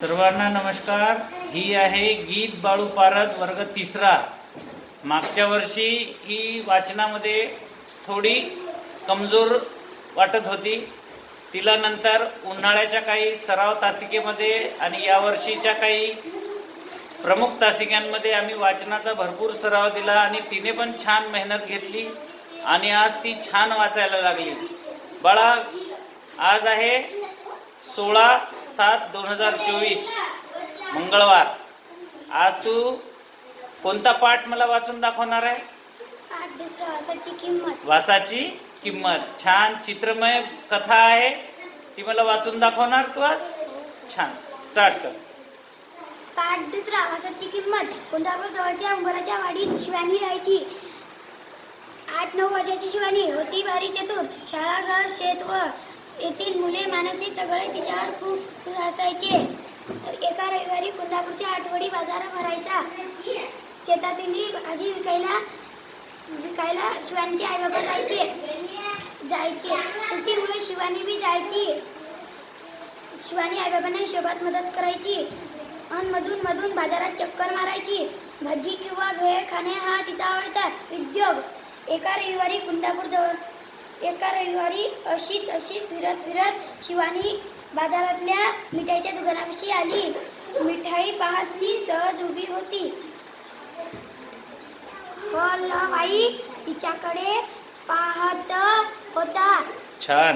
सर्वांना नमस्कार. ही आहे गीत बाळू पारद वर्ग तिसरा. मागच्या वर्षी ही वाचनामध्ये थोडी कमजोर वाटत होती. तिला नंतर उन्हाळ्याच्या काही सराव तासिकेमध्ये आणि या वर्षीच्या काही प्रमुख तासिकांमध्ये आम्ही वाचनाचा भरपूर सराव दिला आणि तिने पण छान मेहनत घेतली आणि आज ती छान वाचायला लागली. बाळा आज आहे सोळा सात दोन हजार चोवीस. मंगळवार. आज तू कोणता पाठ मला वाचून दाखवणार आहे? वासाची किंमत. वासाची किंमत. छान चित्रमय कथा आहे. ती मला वाचून दाखवणार तू आज? छान. स्टार्ट कर. पाठ दुसरा वासाची किंमत. कोंढापूर जवळच्या उंबराच्या वाडीत शिवानी राहायची. आठ नऊ वर्षाची शिवानी होती भारी चतुर. शाळा घर शेत व येथील मुले माणसे सगळे तिच्यावर खूप असायचे. एका रविवारी कोल्हापूरच्या आठवडी बाजार भरायचा. शेतातील भाजी विकायला विकायला शिवानीचे आई बाबा जायचे. जायचे. सुट्टीमुळे शिवानी बी जायची. शिवानी आईबाबांना हिशोबात मदत करायची. आणि मधून मधून बाजारात चक्कर मारायची. भाजी किंवा भेळ खाणे हा तिचा आवडता उद्योग. एका रविवारी कुंदापूर जवळ एका रविवारी अशीच अशी फिरत फिरत शिवानी बाजारातल्या मिठाईच्या दुकानापाशी आली. मिठाई पाहत ती सहज उभी होती. हलवाई बाई तिच्याकडे पाहत होता. छान.